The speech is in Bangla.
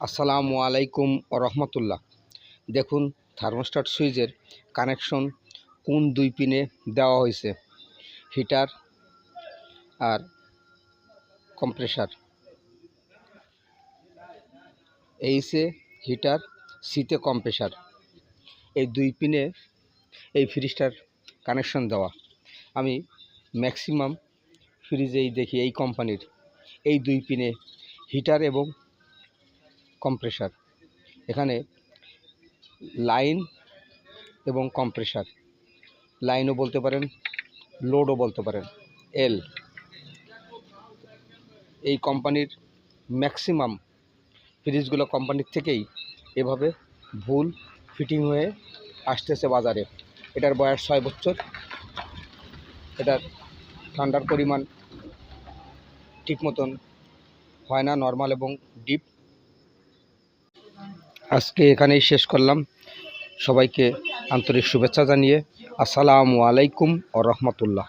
আসসালামু আলাইকুম রহমতুল্লাহ। দেখুন থার্মোস্টার সুইচের কানেকশন কোন দুই পিনে দেওয়া হয়েছে? হিটার আর কম্প্রেসার। এইসে হিটার, সিতে কম্প্রেসার। এই দুই পিনে এই ফ্রিজটার কানেকশন দেওয়া। আমি ম্যাক্সিমাম ফ্রিজেই দেখি এই কোম্পানির। এই দুই পিনে হিটার এবং কম্প্রেসার এখানে লাইন এবং কম্প্রেসার লাইনও বলতে পারেন লোডও বলতে পারেন। এল এই কোম্পানির ম্যাক্সিমাম ফ্রিজগুলো কোম্পানির থেকেই এভাবে ভুল ফিটিং হয়ে আসতেছে বাজারে। এটার বয়স ছয় বছর। এটার ঠান্ডার পরিমাণ ঠিক মতন হয় না নর্মাল এবং ডিপ আজকে এখানেই শেষ করলাম। সবাইকে আন্তরিক শুভেচ্ছা জানিয়ে আসসালামু আলাইকুম ও রহমতুল্লাহ।